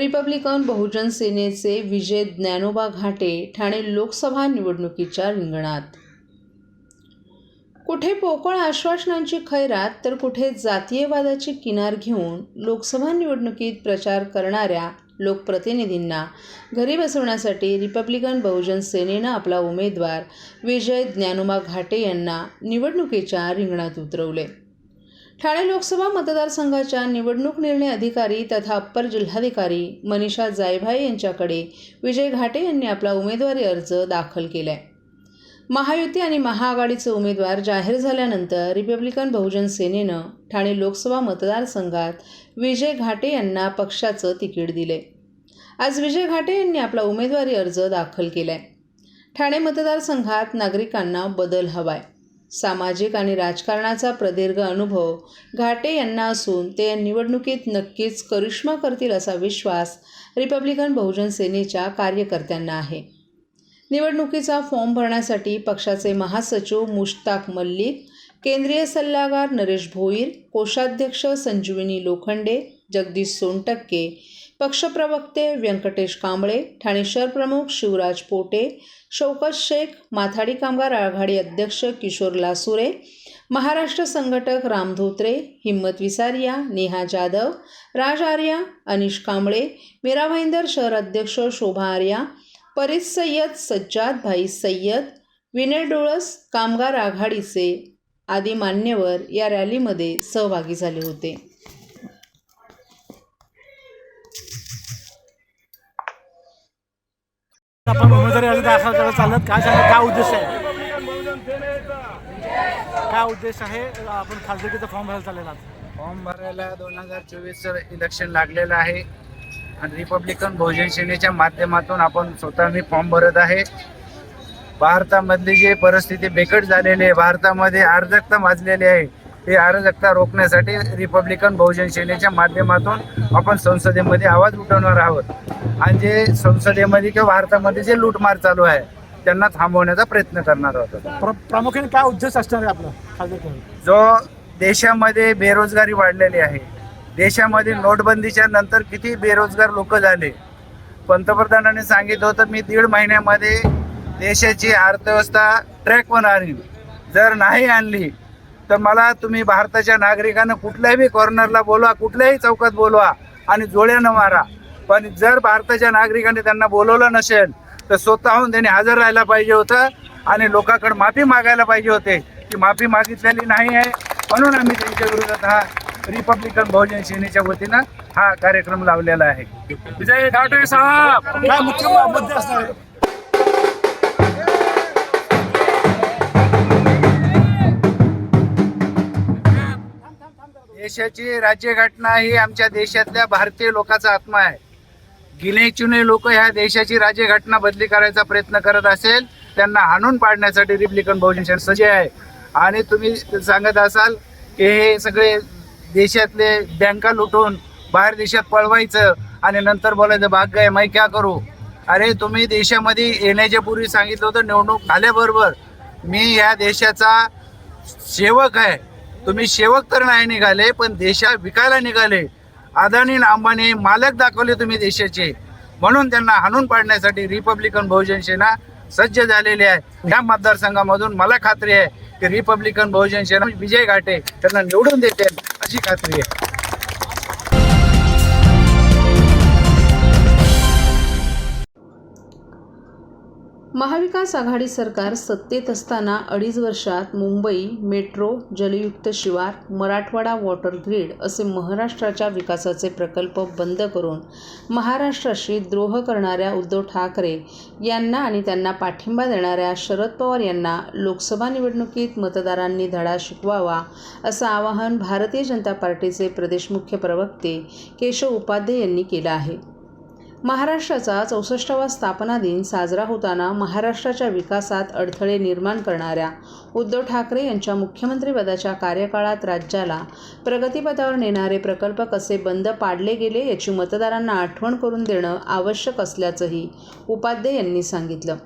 Republican बहुजन सेनेचे विजय ज्ञानोबा घाटे ठाणे लोकसभा निवडणुकीच्या रिंगणात. कुठे पोकळ आश्वासनांची खैरात तर कुठे जातीयवादाची किनार घेऊन लोकसभा निवडणुकीत प्रचार करणाऱ्या लोकप्रतिनिधींना घरी बसवण्यासाठी रिपब्लिकन बहुजन सेनेनं आपला उमेदवार विजय ज्ञानोबा घाटे यांना निवडणुकीच्या रिंगणात उतरवले. ठाणे लोकसभा मतदारसंघाच्या निवडणूक निर्णय अधिकारी तथा अप्पर जिल्हाधिकारी मनीषा जायभाये यांच्याकडे विजय घाटे यांनी आपला उमेदवारी अर्ज दाखल केलाय. महायुती आणि महाआघाडीचे उमेदवार जाहीर झाल्यानंतर रिपब्लिकन बहुजन सेनेनं ठाणे लोकसभा मतदारसंघात विजय घाटे यांना पक्षाचं तिकीट दिले आज विजय घाटे यांनी आपला उमेदवारी अर्ज दाखल केलाय. ठाणे मतदारसंघात नागरिकांना बदल हवाय. सामाजिक आणि राजकारणाचा प्रदीर्घ अनुभव घाटे यांना असून ते निवडणुकीत नक्कीच करिश्मा करतील असा विश्वास रिपब्लिकन बहुजन सेनेच्या कार्यकर्त्यांना आहे. निवडणुकीचा फॉर्म भरण्यासाठी पक्षाचे महासचिव मुश्ताक मल्लिक केंद्रीय सल्लागार नरेश भोईर कोषाध्यक्ष संजीविनी लोखंडे जगदीश सोनटक्के पक्षप्रवक्ते व्यंकटेश कांबळे ठाणे शहर प्रमुख शिवराज पोटे शौकत शेख माथाडी कामगार आघाडी अध्यक्ष किशोर लासुरे महाराष्ट्र संघटक राम धोत्रे हिम्मत विसारिया नेहा जाधव राज आर्या अनिश कांबळे मीरा भाईंदर शहर अध्यक्ष शोभा आर्या परीस सय्यद सज्जाद भाई सय्यद विनय डोळस कामगार आघाडीचे आदी मान्यवर या रॅलीमध्ये सहभागी झाले होते. आपण उमेदवारी अर्ज दाखल करायला चालत काय सांगा काय उद्देश आहे? काय उद्देश आहे? आपण खासदारकीचा फॉर्म भरायला चाललेला फॉर्म भरायला दोन हजार चोवीसचं इलेक्शन लागलेलं आहे. आणि रिपब्लिकन बहुजन सेनेच्या माध्यमातून आपण स्वतः मी फॉर्म भरत आहे. भारतामधली जी परिस्थिती बिकट झालेली आहे भारतामध्ये अराजकता माजलेली आहे. ही अराजकता रोखण्यासाठी रिपब्लिकन बहुजन सेनेच्या माध्यमातून आपण संसदेमध्ये आवाज उठवणार आहोत. आणि जे संसदेमध्ये किंवा भारतामध्ये जे लूटमार चालू आहे त्यांना थांबवण्याचा प्रयत्न करणार आहोत प्र- प्रामुख्याने काय उद्देश असणार आहे आपला? जो देशामध्ये बेरोजगारी वाढलेली आहे देशामध्ये नोटबंदीच्या नंतर किती बेरोजगार लोक झाले? पंतप्रधानांनी सांगितलं होतं मी दीड महिन्यामध्ये देशाची अर्थव्यवस्था ट्रॅकवर आणीन. जर नाही आणली तर मला तुम्ही भारताच्या नागरिकांना कुठल्याही कॉर्नरला बोलवा कुठल्याही चौकात बोलवा आणि जोड्यानं मारा. पण जर भारताच्या नागरिकांनी त्यांना बोलवलं नसेल तर स्वतःहून त्यांनी हजर राहायला पाहिजे होतं आणि लोकांकडे माफी मागायला पाहिजे होते. ती माफी मागितलेली नाही आहे. म्हणून आम्ही त्यांच्या विरोधात हा रिपब्लिकन बहुजन सेनेच्या वतीनं हा कार्यक्रम लावलेला आहे. विजय घाटे साहब! देशाची राज्यघटना ही आमच्या देशातल्या भारतीय लोकांचा आत्मा आहे. गिने चुने लोक ह्या देशाची राज्यघटना बदली करायचा प्रयत्न करत असेल त्यांना हाणून पाडण्यासाठी रिपब्लिकन बहुजन सजे सज्ज आहे. आणि तुम्ही सांगत असाल की हे सगळे देशातले बँका लुटून बाहेर देशात पळवायचं आणि नंतर बोलायचं भाग्य आहे मै क्या करू? अरे तुम्ही देशामध्ये येण्याच्या पूर्वी सांगितलं होतं निवडणूक झाल्याबरोबर मी या देशाचा सेवक आहे. तुम्ही सेवक तर नाही निघाले पण देशा विकायला निघाले. अदानी अंबानी मालक दाखवले तुम्ही देशाचे. म्हणून त्यांना हाणून पाडण्यासाठी रिपब्लिकन बहुजन सेना सज्ज झालेली आहे. या मतदारसंघामधून मला खात्री आहे की रिपब्लिकन बहुजन सेना विजय घाटे त्यांना निवडून देते अशी खात्री आहे. महाविकास आघाडी सरकार सत्तेत असताना अडीच वर्षात मुंबई मेट्रो जलयुक्त शिवार मराठवाडा वॉटर ग्रीड असे महाराष्ट्राच्या विकासाचे प्रकल्प बंद करून महाराष्ट्राशी द्रोह करणाऱ्या उद्धव ठाकरे यांना आणि त्यांना पाठिंबा देणाऱ्या शरद पवार यांना लोकसभा निवडणुकीत मतदारांनी धडा शिकवावा असं आवाहन भारतीय जनता पार्टीचे प्रदेश मुख्य प्रवक्ते केशव उपाध्ये यांनी केलं आहे. महाराष्ट्राचा चौसष्टावा स्थापना दिन साजरा होताना महाराष्ट्राच्या विकासात अडथळे निर्माण करणाऱ्या उद्धव ठाकरे यांच्या मुख्यमंत्रीपदाच्या कार्यकाळात राज्याला प्रगतीपथावर नेणारे प्रकल्प कसे बंद पाडले गेले याची मतदारांना आठवण करून देणं आवश्यक असल्याचंही उपाध्ये यांनी सांगितलं.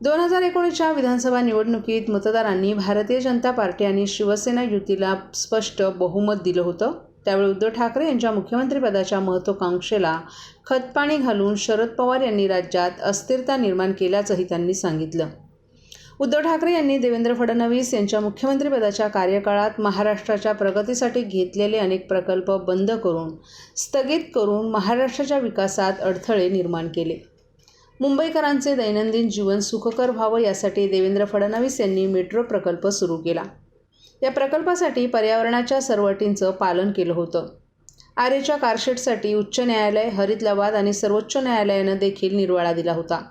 दोन हजार एकोणीसच्या विधानसभा निवडणुकीत मतदारांनी भारतीय जनता पार्टी आणि शिवसेना युतीला स्पष्ट बहुमत दिलं होतं. त्यावेळी उद्धव ठाकरे यांच्या मुख्यमंत्रीपदाच्या महत्त्वाकांक्षेला खतपाणी घालून शरद पवार यांनी राज्यात अस्थिरता निर्माण केल्याचंही त्यांनी सांगितलं. उद्धव ठाकरे यांनी देवेंद्र फडणवीस यांच्या मुख्यमंत्रीपदाच्या कार्यकाळात महाराष्ट्राच्या प्रगतीसाठी घेतलेले अनेक प्रकल्प बंद करून स्थगित करून महाराष्ट्राच्या विकासात अडथळे निर्माण केले. मुंबईकरांचे दैनंदिन जीवन सुखकर व्हावं यासाठी देवेंद्र फडणवीस यांनी मेट्रो प्रकल्प सुरू केला. या प्रकल्पासाठी पर्यावरणाच्या सर्व अटींचं पालन केलं होतं. आरेच्या कारशेडसाठी उच्च न्यायालय हरित लवाद आणि सर्वोच्च न्यायालयानं देखील निर्वाळा दिला होता.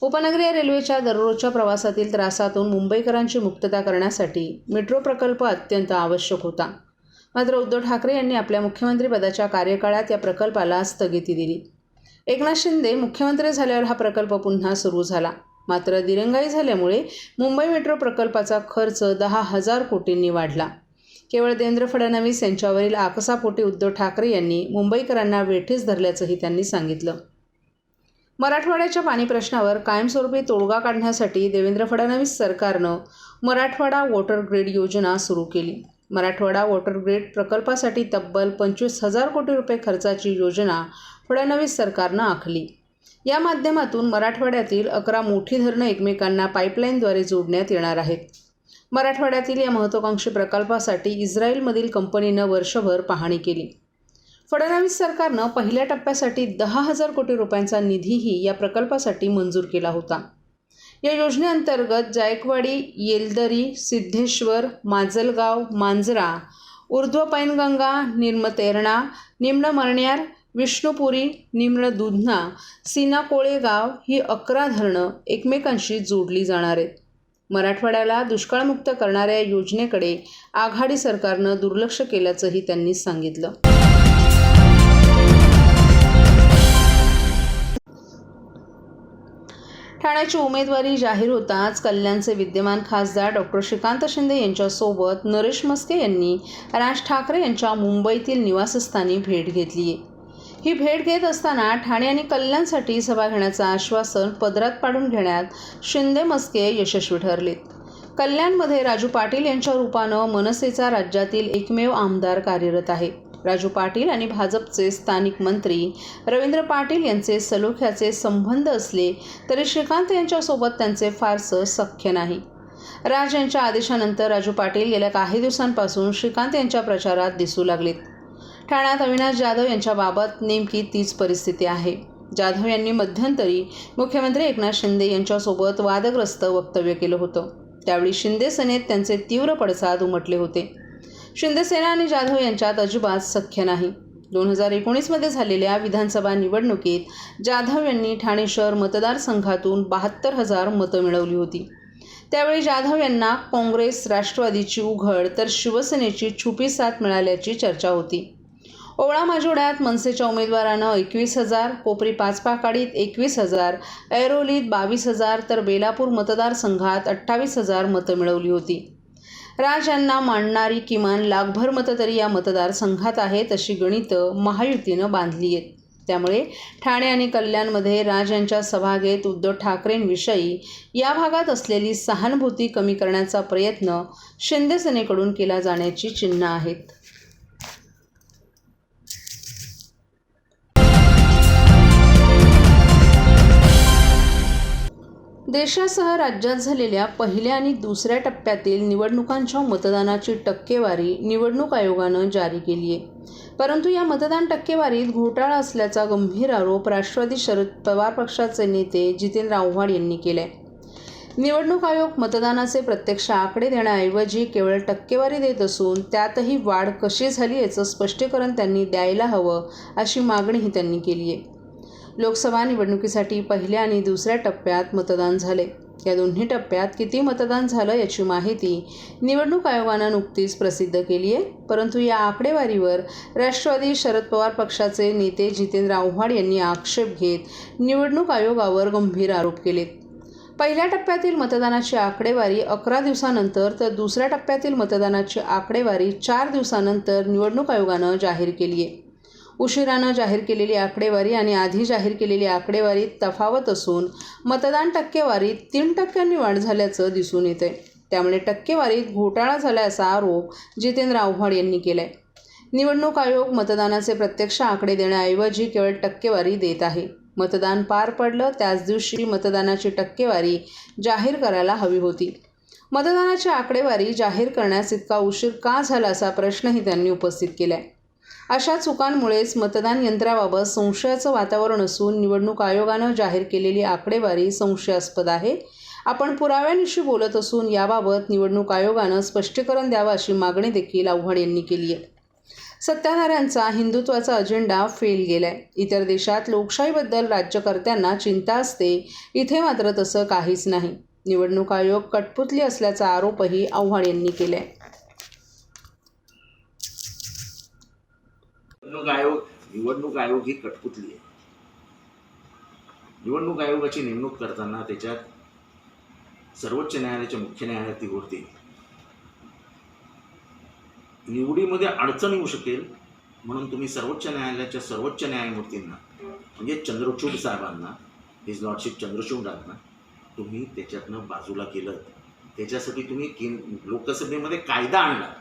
उपनगरीय रेल्वेच्या दररोजच्या प्रवासातील त्रासातून मुंबईकरांची मुक्तता करण्यासाठी मेट्रो प्रकल्प अत्यंत आवश्यक होता. मात्र उद्धव ठाकरे यांनी आपल्या मुख्यमंत्रीपदाच्या कार्यकाळात या प्रकल्पाला स्थगिती दिली. एकनाथ शिंदे मुख्यमंत्री झाल्यावर हा प्रकल्प पुन्हा सुरू झाला. मात्र दिरंगाई झाल्यामुळे मुंबई मेट्रो प्रकल्पाचा खर्च दहा हजार कोटींनी वाढला. केवळ देवेंद्र फडणवीस यांच्यावरील आकसापोटी उद्धव ठाकरे यांनी मुंबईकरांना वेठीस धरल्याचंही त्यांनी सांगितलं. मराठवाड्याच्या पाणी प्रश्नावर कायमस्वरूपी तोडगा काढण्यासाठी देवेंद्र फडणवीस सरकारनं मराठवाडा वॉटर ग्रीड योजना सुरू केली. मराठवाडा वॉटर ग्रीड प्रकल्पासाठी तब्बल पंचवीस हजार कोटी रुपये खर्चाची योजना फडणवीस सरकारनं आखली. या माध्यमातून मराठवाड्यातील अकरा मोठी धरणं एकमेकांना पाईपलाईनद्वारे जोडण्यात येणार आहेत. मराठवाड्यातील या महत्त्वाकांक्षी प्रकल्पासाठी इस्रायलमधील कंपनीनं वर्षभर पाहणी केली. फडणवीस सरकारनं पहिल्या टप्प्यासाठी दहा हजार कोटी रुपयांचा निधीही या प्रकल्पासाठी मंजूर केला होता. या योजनेअंतर्गत जायकवाडी येलदरी सिद्धेश्वर माजलगाव मांजरा ऊर्ध्व पैनगंगा निम्न तेरणा निम्न मरण्यार विष्णुपुरी निम्न दुधना सीना कोळेगाव ही अकरा धरणं एकमेकांशी जोडली जाणार आहेत. मराठवाड्याला दुष्काळमुक्त करणाऱ्या योजनेकडे आघाडी सरकारनं दुर्लक्ष केल्याचंही त्यांनी सांगितलं. ठाण्याची उमेदवारी जाहीर होताच कल्याणचे विद्यमान खासदार डॉक्टर श्रीकांत शिंदे यांच्यासोबत नरेश मस्के यांनी राज ठाकरे यांच्या मुंबईतील निवासस्थानी भेट घेतली आहे ही भेट घेत असताना ठाणे आणि कल्याणसाठी सभा घेण्याचं आश्वासन पदरात पाडून घेण्यात शिंदे मस्के यशस्वी ठरलेत. कल्याणमध्ये राजू पाटील यांच्या रूपानं मनसेचा राज्यातील एकमेव आमदार कार्यरत आहे. राजू पाटील आणि भाजपचे स्थानिक मंत्री रवींद्र पाटील यांचे सलोख्याचे संबंध असले तरी श्रीकांत यांच्यासोबत त्यांचे फारसं सख्य नाही. राज यांच्या आदेशानंतर राजू पाटील गेल्या काही दिवसांपासून श्रीकांत यांच्या प्रचारात दिसू लागलेत. ठाण्यात अविनाश जाधव यांच्याबाबत नेमकी तीच परिस्थिती आहे. जाधव यांनी मध्यंतरी मुख्यमंत्री एकनाथ शिंदे यांच्यासोबत वादग्रस्त वक्तव्य केलं होतं. त्यावेळी शिंदे सेनेत त्यांचे तीव्र पडसाद उमटले होते. शिंदेसेना आणि जाधव यांच्यात अजिबात सख्य नाही. दोन हजार एकोणीसमध्ये झालेल्या विधानसभा निवडणुकीत जाधव यांनी ठाणे शहर मतदारसंघातून बहात्तर हजार मतं मिळवली होती. त्यावेळी जाधव यांना काँग्रेस राष्ट्रवादीची उघड तर शिवसेनेची छुपी साथ मिळाल्याची चर्चा होती. ओवळा माजोड्यात मनसेच्या उमेदवारानं एकवीस हजार कोपरी पाचपाकाडीत एकवीस हजार ऐरोलीत बावीस हजार तर बेलापूर मतदारसंघात अठ्ठावीस हजार मतं मिळवली होती. राज यांना मांडणारी किमान लाखभर मतं तरी या मतदारसंघात आहेत अशी गणितं महायुतीनं बांधली आहेत. त्यामुळे ठाणे आणि कल्याणमध्ये राज यांच्या सभा घेत उद्धव ठाकरेंविषयी या भागात असलेली सहानुभूती कमी करण्याचा प्रयत्न शिंदेसेनेकडून केला जाण्याची चिन्ह आहेत. देशासह राज्यात झालेल्या पहिल्या आणि दुसऱ्या टप्प्यातील निवडणुकांच्या मतदानाची टक्केवारी निवडणूक आयोगानं जारी केली आहे. परंतु या मतदान टक्केवारीत घोटाळा असल्याचा गंभीर आरोप राष्ट्रवादी शरद पवार पक्षाचे नेते जितेंद्र आव्हाड यांनी केला आहे निवडणूक आयोग मतदानाचे प्रत्यक्ष आकडे देण्याऐवजी केवळ टक्केवारी देत असून त्यातही वाढ कशी झाली याचं स्पष्टीकरण त्यांनी द्यायला हवं अशी मागणीही त्यांनी केली आहे. लोकसभा निवडणुकीसाठी पहिल्या आणि दुसऱ्या टप्प्यात मतदान झाले. या दोन्ही टप्प्यात किती मतदान झालं याची माहिती निवडणूक आयोगानं नुकतीच प्रसिद्ध केली आहे. परंतु या आकडेवारीवर राष्ट्रवादी शरद पवार पक्षाचे नेते जितेंद्र आव्हाड यांनी आक्षेप घेत निवडणूक आयोगावर गंभीर आरोप केलेत. पहिल्या टप्प्यातील मतदानाची आकडेवारी अकरा दिवसानंतर तर दुसऱ्या टप्प्यातील मतदानाची आकडेवारी चार दिवसानंतर निवडणूक आयोगानं जाहीर केली आहे. उशिरानं जाहीर केलेली आकडेवारी आणि आधी जाहीर केलेली आकडेवारीत तफावत असून मतदान टक्केवारीत तीन टक्क्यांनी वाढ झाल्याचं दिसून येते त्यामुळे टक्केवारीत घोटाळा झाल्याचा आरोप जितेंद्र आव्हाड यांनी केला आहे निवडणूक आयोग मतदानाचे प्रत्यक्ष आकडे देण्याऐवजी केवळ टक्केवारी देत आहे. मतदान पार पडलं त्याच दिवशी मतदानाची टक्केवारी जाहीर करायला हवी होती. मतदानाची आकडेवारी जाहीर करण्यास इतका उशीर का झाला असा प्रश्नही त्यांनी उपस्थित केला आहे अशा चुकांमुळेच मतदान यंत्राबाबत संशयाचं वातावरण असून निवडणूक आयोगानं जाहीर केलेली आकडेवारी संशयास्पद आहे. आपण पुराव्यांविषयी बोलत असून याबाबत निवडणूक आयोगानं स्पष्टीकरण द्यावं अशी मागणी देखील आव्हाड यांनी केली आहे. सत्ताधाऱ्यांचा हिंदुत्वाचा अजेंडा फेल गेलाय. इतर देशात लोकशाहीबद्दल राज्यकर्त्यांना चिंता असते इथे मात्र तसं काहीच नाही. निवडणूक आयोग कटपुतली असल्याचा आरोपही आव्हाड यांनी केलाय. निवडणूक आयोग निवडणूक आयोग ही कठपुतली आहे. निवडणूक आयोगाची नेमणूक करताना त्याच्यात सर्वोच्च न्यायालयाच्या मुख्य न्यायालयाची होते. निवडीमध्ये अडचण येऊ शकेल म्हणून तुम्ही सर्वोच्च न्यायालयाच्या सर्वोच्च न्यायमूर्तींना म्हणजे चंद्रचूड साहेबांना हिज लॉर्डशिप चंद्रचूडांना तुम्ही त्याच्यातनं बाजूला केलं. त्याच्यासाठी तुम्ही केन लोकसभेमध्ये कायदा आणला.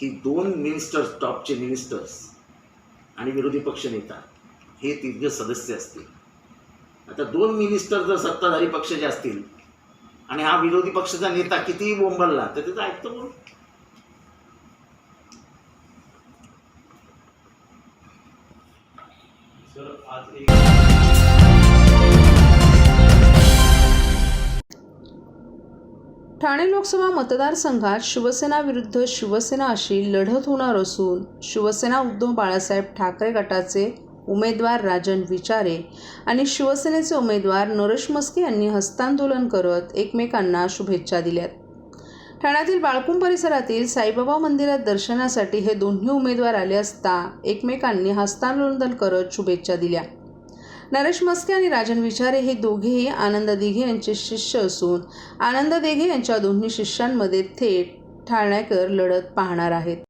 की दोन मिनिस्टर्स टॉपचे मिनिस्टर्स आणि विरोधी पक्षनेता हे तिघ सदस्य असतील. आता दोन मिनिस्टर जर सत्ताधारी पक्षाचे असतील आणि हा विरोधी पक्षाचा नेता कितीही बोंबलला तर त्याचं ऐकतो म्हणून ठाणे लोकसभा मतदारसंघात शिवसेना विरुद्ध शिवसेना अशी लढत होणार असून शिवसेना उद्धव बाळासाहेब ठाकरे गटाचे उमेदवार राजन विचारे आणि शिवसेनेचे उमेदवार नरेश मस्के यांनी हस्तांदोलन करत एकमेकांना शुभेच्छा दिल्यात. ठाण्यातील बाळकुंभ परिसरातील साईबाबा मंदिरात दर्शनासाठी हे दोन्ही उमेदवार आले असता एकमेकांनी हस्तांदोलन करत शुभेच्छा दिल्या. नरेश मस्के आणि राजन विचारे हे दोघेही आनंद दिघे यांचे शिष्य असून आनंद दिघे यांच्या दोन्ही शिष्यांमध्ये थेट ठाण्याकर लढत पाहणार आहेत.